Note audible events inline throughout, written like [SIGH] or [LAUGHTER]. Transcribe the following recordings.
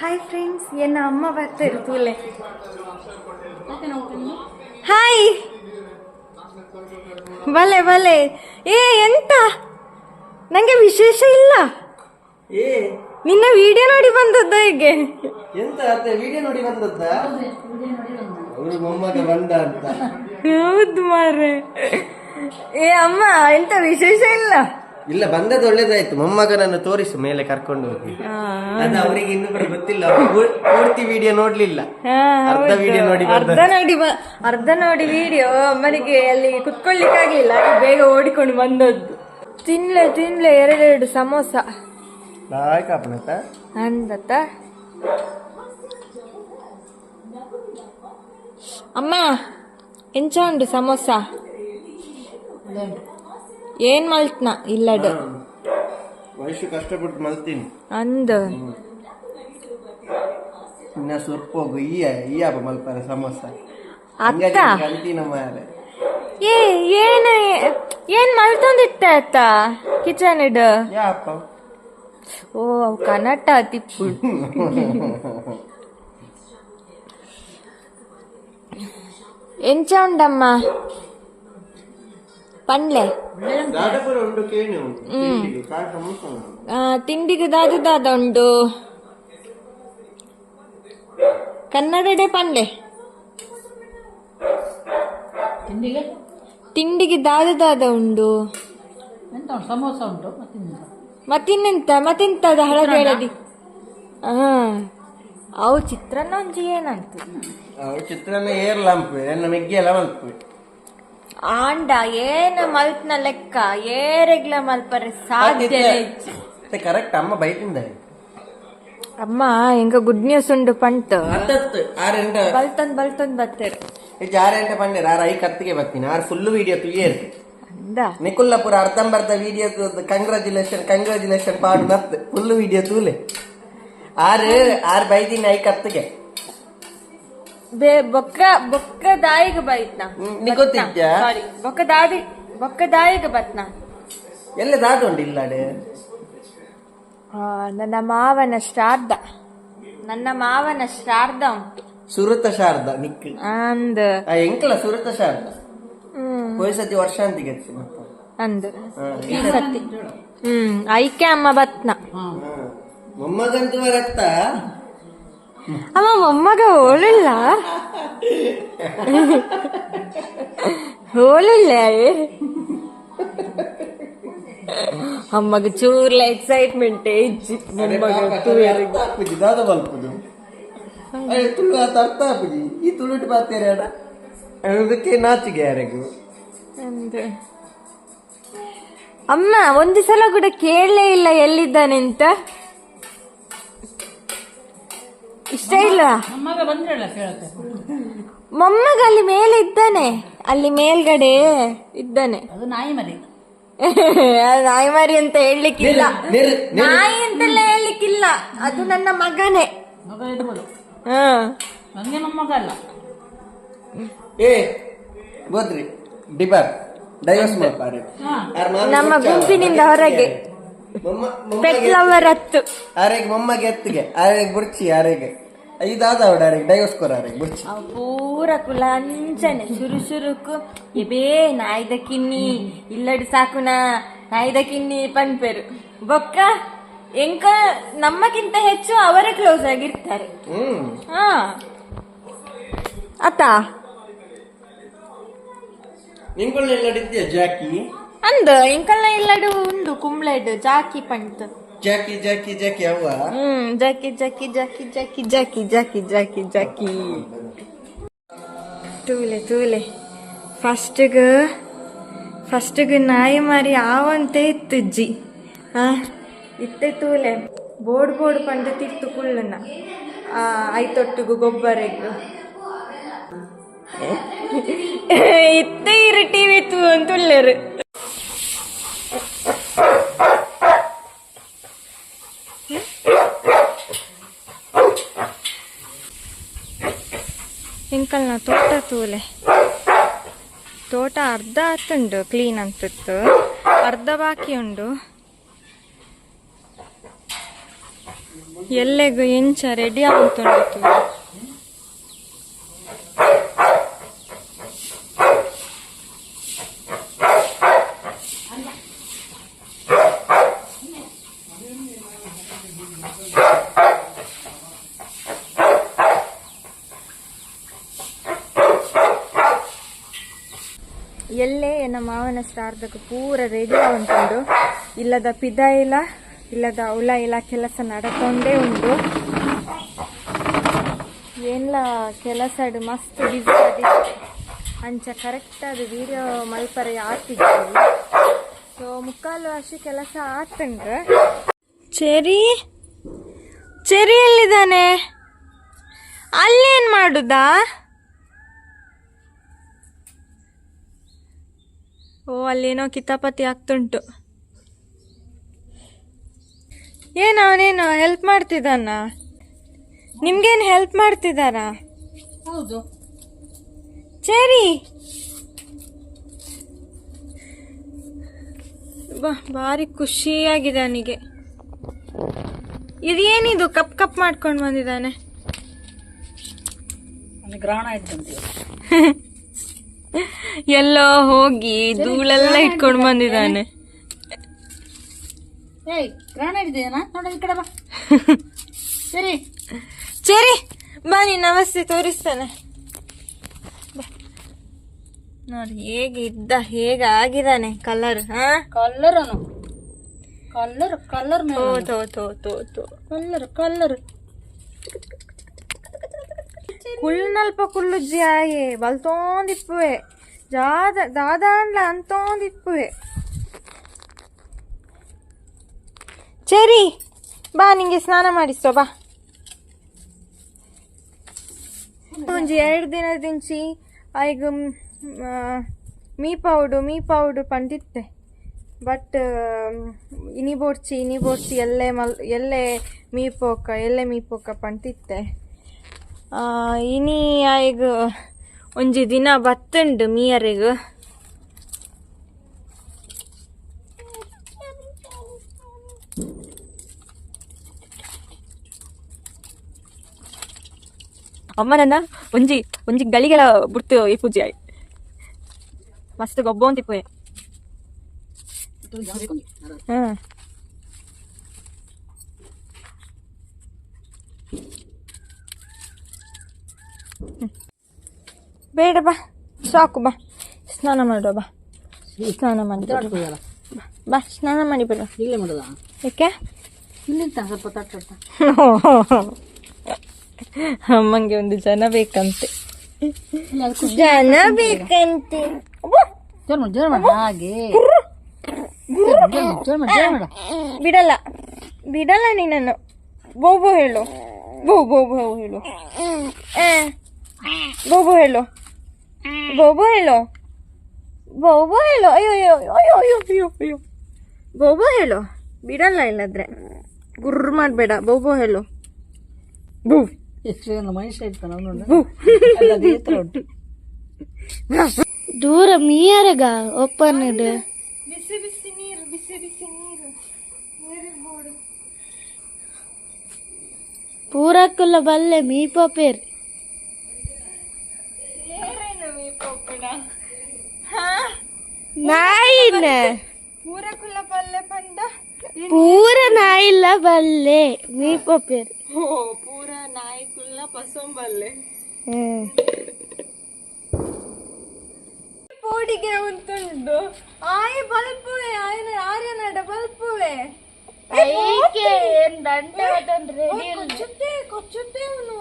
Hi friends ಏನ ಅಮ್ಮ ಬರ್ತಾ ಇರ್ತೀವಿ ಹಾಯ್ ಬಲೆ ಬಲೆ. ಏ ಎಂತ? ನಂಗೆ ವಿಶೇಷ ಇಲ್ಲ. ಏ. ನಿನ್ನ ವಿಡಿಯೋ ನೋಡಿ ಬಂದದ್ದು ಹೀಗೆ? ಎಂತ ಅತ್ತೆ? ವಿಡಿಯೋ ನೋಡಿ ಬಂದದ್ದ? ಅವರು ಮೊಮ್ಮಗ ಬಂದ ಅಂತ. ಹೌದು ಮಾರ್ರೆ. ಏ ಅಮ್ಮ ಎಂತ ವಿಶೇಷ ಇಲ್ಲ? ಇಲ್ಲ ಬಂದದ್ದು ಒಳ್ಳೇದಾಯ್ತು. ಮೊಮ್ಮಗನನ್ನು ತೋರಿಸು ಮೇಲೆ ಕರ್ಕೊಂಡು ಹೋಗಿ. ಅದು ಅವರಿಗೆ ಇನ್ನು ಕೂಡ ಗೊತ್ತಿಲ್ಲ. ಅವ್ರು ಪೂ- ಪೂರ್ತಿ ವಿಡಿಯೋ ನೋಡ್ಲಿಲ್ಲ. ಹಾ, ಅರ್ಧ ಹೌದು. ವಿಡಿಯೋ ನೋಡಿ ಅರ್ಧ ನೋಡಿ ಬ- ಅರ್ಧ ನೋಡಿ ವಿಡಿಯೋ ಅಮ್ಮನಿಗೆ ಅಲ್ಲಿ ಕುತ್ಕೊಳ್ಳಿಕ್ಕಾಗ್ಲಿಲ್ಲ ಬೇಗ ಓಡಿಕೊಂಡು ಬಂದದ್ದು. ತಿನ್ಲೆ ತಿನ್ಲೆ ಎರಡೆರಡು ಸಮೋಸ. ನಾಯಕ ಅಪ್ಪನತ್ತ ಅಂದತ್ತ ಅಮ್ಮ ಎಂಚ ಉಂಡು ಸಮೋಸ. ಏನ್ ಮಲ್ತ್ನ? ಇಲ್ಲಡ. ವಯಸ್ಸು ಕಷ್ಟಪಟ್ಟು ಮಲ್ತೀನಿ. ಅಂದ. ಇನ್ನ ಸ್ವಲ್ಪ ಹೋಗು. ಈ ಈಯಪ್ಪ ಮಲ್ಪಾರ ಸಮೋಸ. ಅತ್ತ? ಕಲ್ತೀನ ಮಾರೆ ಏ ಏನ ಏನ್ ಮಲ್ತೊಂದಿತ್ತ ಅತ್ತ? ಕಿಚನ್ ಇಡ. ಯಾಪ ಓ ಅವು ಕನಟ ತಿಪ್ಪು [LAUGHS] ಎಂಚ ಉಂಡಮ್ಮ ಪಂಡ್ಲೆ. ತಿಂಡಿಗೆ ದಾದು ದಾದ ಉಂಡು ಕನ್ನಡಡೆ ಪಂಡ್ಲೆ. ತಿಂಡಿಗೆ? ತಿಂಡಿಗೆ ದಾದ ದಾದ ಉಂಡು ಸಮೋಸ ಉಂಟು ಮತ್ತಿನ್ನೆಂತ ಮತ್ತಿಂತ ಹಳದಿ ಹಳದಿ? ಹಾ. ಅವು ಚಿತ್ರಾನ್ನ ಒಂಜಿ ಏನಂತ? ಅವು ಚಿತ್ರಾನ್ನ ಏರ್ಲಂಪು ನನ್ನ ಮೆಗ್ಗೆ ಎಲ್ಲ ಮಲ್ಪು ಆಂಡ ಏನ ಮಲ್ತ್ನ ಲೆಕ್ಕ ಏರೆಗ್ಲ ಮಲ್ಪರೆ ಸಾಧ್ಯ ಮತ್ತೆ ಕರೆಕ್ಟ್ ಅಮ್ಮ ಬೈತಿಂದ ಅಮ್ಮ ಎಂಗ ಗುಡ್ ನ್ಯೂಸ್ ಉಂಡು ಪಂಟ್ ಹತ್ತತ್ತು ಆರೆಂಟ ಬಲ್ತಂದ್ ಬಲ್ತಂದ್ ಬತ್ತೇರು ಹೆಚ್ಚು ಆರೆಂಟ ಪಂಡೇರು ಆರು ಐ ಕತ್ತಿಗೆ ಬರ್ತೀನಿ ಆರು ಫುಲ್ ವಿಡಿಯೋ ತುಯ್ಯೇರು ಅಂದ ನಿಕುಲ್ಲಪುರ ಅರ್ಧಂಬರ್ಧ ವಿಡಿಯೋ ಕಂಗ್ರಾಚುಲೇಷನ್ ಕಂಗ್ರಾಚುಲೇಷನ್ ಪಾಡು ನತ್ತು ಫುಲ್ ವಿಡಿಯೋ ತೂಲೆ ಆರು ಆರು ಬೈದಿನ ಐ ಕತ್ತಿಗೆ ಬೇ ಬೊಕ್ಕ ಬೊಕ್ಕ ದಾಯಿಗೆ ಬೈತ್ನ. ಹ್ಮ್, ನೀ ಗೊತ್ತಿದ್ಯಾ? ಸಾರಿ ಬೊಕ್ಕ ದಾದಿ ಬೊಕ್ಕ ದಾಯಿಗೆ ಬತ್ನ. ಎಲ್ಲ ದಾದುಂಡು ಇಲ್ಲಾಡೆ ಆ, ನನ್ನ ಮಾವನ ಶ್ರಾದ್ದ. ನನ್ನ ಮಾವನ ಶ್ರಾದ್ದ ಉಂಟು. ಸುರತ ಶಾರದ ನಿಕ್. ಅಂದ. ಆ ಎಂಕಲ ಸುರತ ಶಾರ್ದ? ಹ್ಮ್. ಸತಿ ವರ್ಷಾಂತಿಗೆ ಮತ್ತೆ. ಅಂದ. ಹಾ, ಈ ಸತಿ. ಹ್ಮ್ ಐಕೆ ಅಮ್ಮ ಬತ್ನ. ಹಾ. ಮೊಮ್ಮಗಂತೂ ರಕ್ತ ಅಮ್ಮ ಮೊಮ್ಮಗ ಹೋಲಿಲ್ಲ. ಹೋಲಿಲ್ಲ. ಅಮ್ಮಗ ಚೂರ್ಲ ಎಕ್ಸೈಟ್ಮೆಂಟ್ ಇಜ್ಜಿ. ಮೊಮ್ಮಗ ದಾದ ಬಲ್ಪುದು. ತುಳು ಆತ ಅರ್ಥ ಆಪುಜಿ ಈ ತುಳುಟ್ ಬಾತೇರೆ ಅಡ ಅದಕ್ಕೆ ನಾಚಿಗೆ ಯಾರಿಗೂ. ಅಂದೆ. ಅಮ್ಮ ಒಂದು ಸಲ ಕೂಡ ಕೇಳಲೇ ಇಲ್ಲ ಎಲ್ಲಿದ್ದಾನೆ ಅಂತ? ಇಷ್ಟ ಇಲ್ಲ. ನಮ್ಮಗ ಬಂದ್ರಲ್ಲ ಕೇಳಕ್ಕೆ? ಮೊಮ್ಮಗ ಅಲ್ಲಿ ಮೇಲೆ ಇದ್ದಾನೆ. ಅಲ್ಲಿ ಮೇಲ್ಗಡೆ ಇದ್ದಾನೆ. ಅದು ನಾಯಿ ಮರಿ. [LAUGHS] ಅದು ನಾಯಿ ಮರಿ ಅಂತ ಹೇಳಲಿಕ್ಕಿಲ್ಲ. ನಾಯಿ ಅಂತೆಲ್ಲ ಹೇಳಲಿಕ್ಕಿಲ್ಲ. ಅದು ನನ್ನ ಮಗನೇ. ಮಗ ಇರ್ಬೋದು. ಹ. ಅಲ್ಲ. ಏ ಗೋದ್ರಿ ಡಿಬಾರ್. ಡೈವರ್ಸ್ ಮಾಡ್ತಾರೆ ಹಾ. ನಮ್ಮ ಗುಂಪಿನಿಂದ ಹೊರಗೆ. ಪೆಟ್ ಲವರ್ ಹತ್ತು. ಆರೆಗೆ ಮೊಮ್ಮಗೆ ಎತ್ತಿಗೆ ಆರೆಗೆ ಬುಡ್ಚಿ ಆರೆಗೆ ಐದಾದ ಅವಡ ಆರೆಗೆ ಡೈವರ್ಸ್ ಕೊರ ಆರೆಗೆ ಅವು ಪೂರ ಕುಲ ಅಂಚನೆ ಶುರು ಶುರುಕು ಎಬೇ ನಾಯ್ದ ಕಿನ್ನಿ ಇಲ್ಲಡಿ ಸಾಕುನ ನಾಯ್ದ ಕಿನ್ನಿ ಪನ್ಪೆರು. ಬೊಕ್ಕ ಎಂಕ ನಮ್ಮಕ್ಕಿಂತ ಹೆಚ್ಚು ಅವರೇ ಕ್ಲೋಸ್ ಆಗಿರ್ತಾರೆ. ಹ್ಮ್. ಹಾ. ಅತ್ತ ನಿಂಕೊಳ್ಳ ಇಲ್ಲಡಿದ್ಯಾ ಜಾಕಿ? ಅಂದ ಎಂಕಲ್ನ ಇಲ್ಲಡು ಉಂಡು ಕುಂಬ್ಳೆಡು ಜಾಕಿ ಪಂಟ್. ಜಾಕಿ ಜಾಕಿ ಜಾಕಿ ಅವ್ವ? ಹ್ಮ್ ಜಾಕಿ ಜಾಕಿ ಜಾಕಿ ಜಾಕಿ ಜಾಕಿ ಜಾಕಿ ಜಾಕಿ ಜಾಕಿ. ತೂಲೆ ತೂಲೆ. ಫಸ್ಟ್ಗ ಫಸ್ಟ್ಗ ನಾಯಿ ಮಾರಿ ಆವಂತೆ ಇತ್ತು ಜಿ ಹಾ ಇತ್ತೆ ತೂಲೆ. ಬೋಡ್ ಬೋಡ್ ಪಂಡ ತಿತ್ತು ಕುಳ್ಳನ ಆ ಐತೊಟ್ಟಿಗು ಗೊಬ್ಬರಗೂ. ಇತ್ತೆ ಇರು ಟಿವಿ ತು ಅಂತುಳ್ಳರು ಇಂಕಲ್ನ ತೋಟ ತೂಲೆ. ತೋಟ ಅರ್ಧ ಆತುಂಡು ಕ್ಲೀನ್ ಅಂತಿತ್ತು ಅರ್ಧ ಬಾಕಿ ಉಂಡು. ಎಲ್ಲೆಗೂ ಇಂಚ ರೆಡಿ ಆಗ್ತುಂಡಿತು ಎಲ್ಲೇ ನಮ್ಮ ಮಾವನ ಶ್ರಾರ್ಧಕ್ಕೆ ಪೂರ ರೆಡಿ ಉಂಟು ಇಲ್ಲದ ಪಿದ ಇಲ್ಲ, ಇಲ್ಲದ ಉಲ ಇಲ್ಲ, ಕೆಲಸ ನಡ್ಕೊಂಡೇ ಉಂಟು. ಏನ್ಲ ಕೆಲಸ ಮಸ್ತ್ ಬಿಸಿ ಆದಿತ್ತು ಅಂಚ ಕರೆಕ್ಟ್ ಅದು ವಿಡಿಯೋ ಮಲ್ಪರೆ ಆತಿದ್ವಿ ಸೊ ಮುಕ್ಕಾಲು ಅಷ್ಟು ಕೆಲಸ ಆತಂಡ್ರೆ ಚೆರಿ ಚೆರಿ ಎಲ್ಲಿದ್ದಾನೆ? ಅಲ್ಲೇನ್ ಮಾಡುದಾ? ಓ ಅಲ್ಲೇನೋ ಕಿತಾಪತಿ ಆಗ್ತುಂಟು. ಏನು ಅವನೇನು ಹೆಲ್ಪ್ ಮಾಡ್ತಿದ್ದಾನ? ನಿಮ್ಗೇನು ಹೆಲ್ಪ್ ಮಾಡ್ತಿದ್ದಾರಾ? ಹೌದು. ಸರಿ. ಬಾ ಭಾರಿ ಖುಷಿಯಾಗಿದೆ ಅವನಿಗೆ. ಇದೇನಿದು? ಕಪ್ ಕಪ್ ಮಾಡ್ಕೊಂಡು ಬಂದಿದ್ದಾನೆ. ಗ್ರಹಣ ಇದ್ದಂತೆ [LAUGHS] ಎಲ್ಲೋ ಹೋಗಿ ಧೂಳೆಲ್ಲ ಇಟ್ಕೊಂಡು ಬಂದಿದ್ದಾನೆ. ಸರಿ. ಸರಿ ಬಾ ನಮಸ್ತೆ ತೋರಿಸ್ತಾನೆ. ನೋಡಿ ಹೇಗೆ ಇದ್ದ ಹೇಗೆ ಆಗಿದ್ದಾನೆ ಕಲರ್ ಹಾ? ಕಲರ್ ಅನು ಕಲರ್ ಕಲರ್ ತೋ ತೋ ತೋ ತೋ ತೋ. ಕಲ್ಲರ್ ಕಲ್ಲರ್ ಕುಳ್ಳನಲ್ಪ ಕುಳ್ಳುಜ್ಜಿ ಆಯೆ ಬಲ್ತೋಂದಿಪ್ಪುವೆ. ಜಾದ ದಾದಾಂಡ್ಲ ಅಂತೊಂದಿಪ್ಪುವೆ ಚೆರಿ, ಬಾ ನಿಂಗೆ ಸ್ನಾನ ಮಾಡಿಸೋ ಬಾ. ಒಂಜಿ ಎರಡು ದಿನದಿಂಚಿ ಈಗ ಮೀ ಪೌಡು ಮೀ ಪೌಡು ಪಂಡಿತ್ತೆ. ಬಟ್ ಇನಿ ಬೋಡ್ಸಿ ಇನಿ ಬೋಡ್ಚಿ ಎಲ್ಲೆ ಮಲ್, ಎಲ್ಲೆ ಮೀಪೋಕ ಎಲ್ಲೆ ಮೀ ಪೋಕ ಪಂಡಿತ್ತೆ. ಇನಿ ಆಯ್ಗ ಒಂಜಿ ದಿನ ಬತ್ತುಂಡು ಮೀಯರೆಗ್. ಅಮ್ಮನನ್ನ ಒಂಜಿ ಒಂಜಿ ಗಳಿಗಳ ಬುಡ್ತು ಈ ಪೂಜೆ ಆಯ್. ಮಸ್ತ್ ಗೊಬ್ಬ ಅಂತಿಪ್ಪುವೆ ಹ್ಮ್. ಬೇಡ ಬಾ ಸಾಕು ಬಾ. ಸ್ನಾನ ಮಾಡುವ ಬಾ. ಸ್ನಾನ ಮಾಡಿ. ಬಾ ಸ್ನಾನ ಮಾಡಿ ಬೇಡ ಇಲ್ಲೇ ಮಾಡುದ? ಯಾಕೆ? ಇಲ್ಲಿಂತ ಸ್ವಲ್ಪ ತಟ್ಟ ಅಮ್ಮಂಗೆ ಒಂದು ಜನ ಬೇಕಂತೆ. ಜನ ಬೇಕಂತೆ. ಜೋರ್ ಮಾಡು ಜೋರ್ ಮಾಡು ಹಾಗೆ. ಬಿಡಲ್ಲ ಬಿಡಲ್ಲ ನೀನನ್ನು ಬೋಬೋ ಹೇಳು. ಬೋ ಬೋ ಬೋ ಹೇಳು. ಬೋಬೋ ಹೇಳು. ಬೋಬೋ ಹೇಳು ಬೋಬೋ ಹೇಳು ಅಯ್ಯೋ ಅಯ್ಯೋ ಅಯ್ಯೋ ಅಯ್ಯೋ ಅಯ್ಯೋ ಅಯ್ಯೋ ಬೋಬೋ ಹೇಳು ಬಿಡಲ್ಲ ಇಲ್ಲದ್ರೆ ಗುರ್ ಮಾಡಬೇಡ ಬೋಬೋ ಹೇಳು ಬೂ ಎಷ್ಟು ಮನುಷ್ಯ ಇರ್ತಾನೆ ದೂರ ಮೀಯರಗ ಓಪನ್ ಇಡು ಬಿಸಿ ಬಿಸಿ ನೀರು ಬಿಸಿ ಬಿಸಿ ನೀರು ಪೂರಕ್ಕುಲ್ಲ ಬಲ್ಲೆ ಮೀ ಪೋಪೇರ್ ಏರೇನು ಈ ಪೋಪಡ ಹಾ ನಾಯಿನ. ಪೂರ ಕುಲ್ಲ ಪಲ್ಲೆ ಪಂಡ ಪೂರ ನಾಯಿಲ್ಲ ಬಲ್ಲೆ. ಮೀ ಪೋಪೇರ್ ಓ ಪೂರ ನಾಯಿ ಕುಲ್ಲ ಪಸೊಂಬಲ್ಲೆ ಹ್ಮ್. ಪೋಡಿಗೆ ಉಂಟುಂಡು ಆಯ್ ಬಲ್ಪುವೆ ಆಯ್ನ ಆರ್ಯನಡ ಬಲ್ಪುವೆ. ಐಕೆ ಏನ್ ದಂಡ ಅದೊಂದು ಕೊಚ್ಚುತ್ತೆ ಕೊಚ್ಚುತ್ತೆ ಅವನು.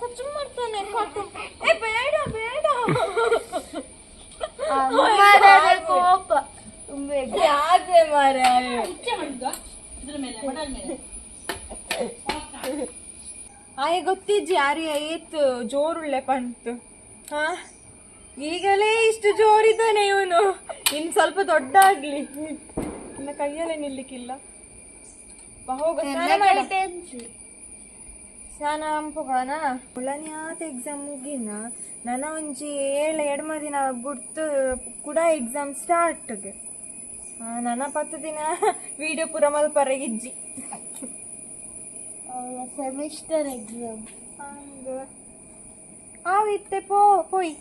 ಕೊಚ್ಚು ಮಾಡ್ತಾನೆ ಕಾಟು ಏ ಬೇಡ ಬೇಡ. ಅಮ್ಮನ ಕೋಪ. ಯಾಕೆ ಮಾರೆ ಆಯ ಗೊತ್ತಿಜ್ಜಿ ಆರ್ಯ ಏತ್? ಜೋರುಳ್ಳೆ ಪಂತು ಹಾ? ಈಗಲೇ ಇಷ್ಟು ಜೋರಿದ್ದಾನೆ ಇವನು. ಇನ್ ಸ್ವಲ್ಪ ದೊಡ್ಡ ಆಗ್ಲಿ ನನ್ನ ಕೈಯಲ್ಲೇ ನಿಲ್ಲಿಕ್ಕಿಲ್ಲ. ಹೋಗು. ಸ್ನಾನ ಅಂಪುಗಾನ ಮುಳನ್ಯಾತ ಎಕ್ಸಾಮ್ ಮುಗಿನ ನನ್ನ ಒಂಜಿ ಏಳು ಎಡ್ಮ ದಿನ ಬಿಡ್ತು ಕೂಡ ಎಕ್ಸಾಮ್ ಸ್ಟಾರ್ಟ್ಗೆ ನನ್ನ ಪತ್ತು ದಿನ ವಿಡಿಯೋ ಪೂರ ಮಲ್ಪರ ಇಜ್ಜಿ. ಸೆಮಿಸ್ಟರ್ ಎಕ್ಸಾಮ್ ಆ ಆವಿತ್ತೆ ಪೋ ಪೋಯ್.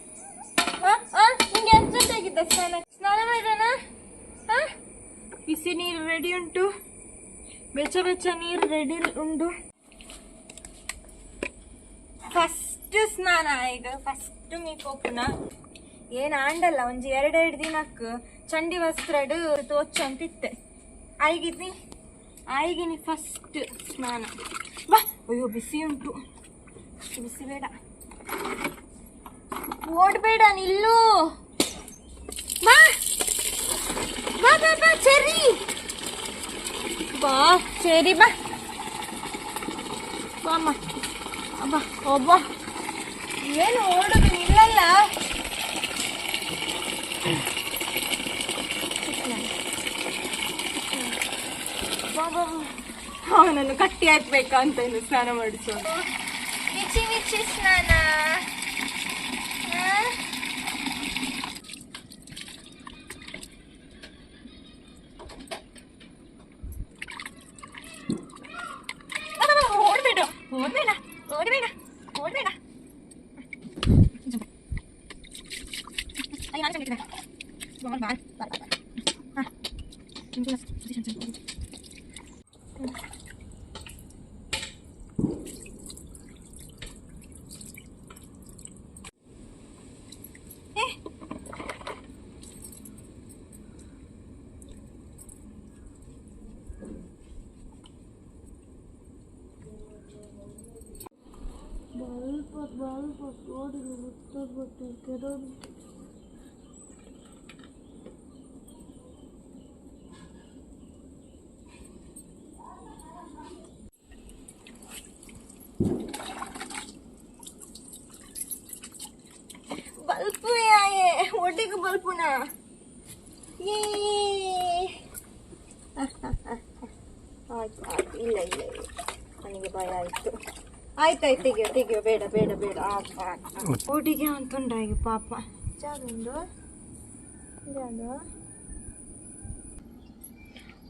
ನಿಂಗೆ ಅರ್ಜೆಂಟ್ ಆಗಿದ್ದ ಸ್ನಾನ? ಸ್ನಾನ ಮಾಡೋಣ? ಬಿಸಿ ನೀರು ರೆಡಿ ಉಂಟು. ಬೆಚ್ಚ ಬೆಚ್ಚ ನೀರು ರೆಡಿ ಉಂಟು. ಫಸ್ಟ್ ಸ್ನಾನ ಈಗ, ಫಸ್ಟ್ ಮೀಕೋಪುನ ಏನ್ ಆಂಡಲ್ಲ, ಒಂಜಿ ಎರಡೆರಡು ದಿನಕ್ಕೆ ಚಂಡಿ ವಸ್ತ್ರಡ್ ತೋಚ್ ಅಂತಿತ್ತೆ. ಆಯ್ಗಿದ್ನಿ ಆಯ್ಗಿನಿ ಫಸ್ಟ್ ಸ್ನಾನ. ಬಾ! ಅಯ್ಯೋ, ಬಿಸಿ ಉಂಟು. ಬಿಸಿ ಬೇಡ. ಓಡ್ಬೇಡ ನಿಲ್ಲು. ಬಾ! ಬಾ ಬಾ ಚೆರಿ ಬಾ ಚೆರಿ ಬಾ. ಬಾಮ್ಮ. ಅಬ್ಬ ಒಬ್ಬ ಏನು ಓಡೋದು ಬಾ. ಅವನನ್ನು ಕಟ್ಟಿ ಹಾಕ್ಬೇಕಾ ಅಂತ ಇನ್ನು ಸ್ನಾನ ಮಾಡಿಸೋದು ಮಿಚಿ ಮಿಚಿ ಸ್ನಾನ. 就这个，就这样，这样。ಒಟ್ಟಿಗೆ ಬಲ್ಪುನ ಏ ಆಯ್ತು ಆಯ್ತು ಇಲ್ಲ ಇಲ್ಲ ಇಲ್ಲ ನನಗೆ ಭಯ ಆಯ್ತು ಆಯ್ತಾಯ್ತು ತೆಗಿಯೋ ತೆಗಿಯೋ ಬೇಡ ಬೇಡ ಬೇಡ ಒಟ್ಟಿಗೆ ಅಂತುಂಡ ಈಗ ಪಾಪ ಜಾಗೊಂದು ಜಾಗ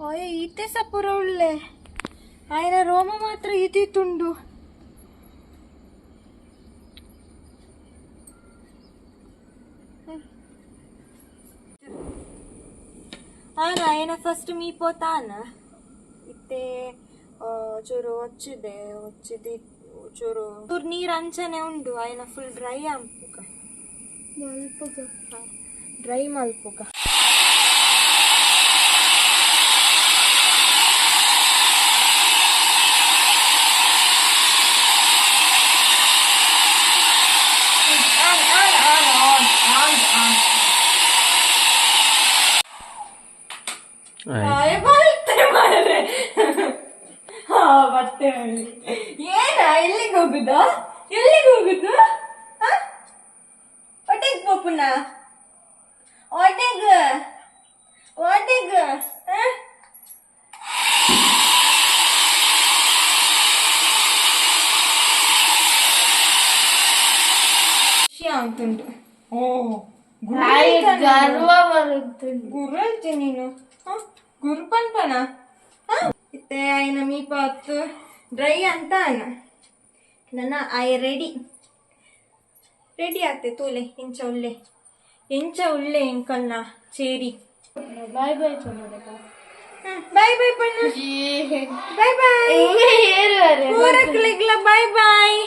ಅಯ್ಯ ಈತೆ ಸಪುರ ಒಳ್ಳೆ ಆಯ್ನ ರೋಮ ಮಾತ್ರ ಇದ್ದಿತ್ತುಂಡು ಆನ ಏನ ಫಸ್ಟ್ ಮೀ ಪೋತಾನ ಇತ್ತೆ ಆ, ಚೂರು ಹೊಚ್ಚಿದೆ ಹೊಚ್ಚಿದಿ ಚೂರು ಚೂರು ನೀರು ಅಂಚನೆ ಉಂಡು ಆಯ್ನ ಫುಲ್ ಡ್ರೈ ಅಂಪುಗ ಮಲ್ಪುಗ ಡ್ರೈ ಮಲ್ಪುಗ ಆಯ್ ಬರುತ್ತೆ ಮಾರೆ ಹಾ ಬರ್ತೇವೆ ಏನ ಎಲ್ಲಿಗೆ ಹೋಗುದ? ಎಲ್ಲಿಗೆ ಹೋಗುದು? ಒಟ್ಟಿಗೆ ಪೋಪುನ ಒಟ್ಟಿಗ ಒಟ್ಟಿಗ ವಿಷಯ ಅಂತುಂಟು ಓ ಗರ್ವ ಬರುತ್ತೆ ಗುರು ನೀನು. ಹ? ಗುರು ಪನ ಹ? ಇತ್ತೆ ಆಯ್ನ ಮೀಪ ಹೊತ್ತು ಡ್ರೈ ಅಂತ ಅನ್ನ. ನನ್ನ ಐ ರೆಡಿ. ರೆಡಿ ಆಗ್ತೆ ತೋಲೆ ಇಂಚ ಉಳ್ಳೆ ಇಂಚ ಉಳ್ಳೆ ಎಂಕಲ್ನ ಚೇರಿ. ಬಾಯ್ ಬಾಯ್ ಪನ್ನ ಬಾಯ್ ಬಾಯ್ ಪಣ್ಣ ಬಾಯ್ ಬಾಯ್. ಬಾಯ್ ಬಾಯ್.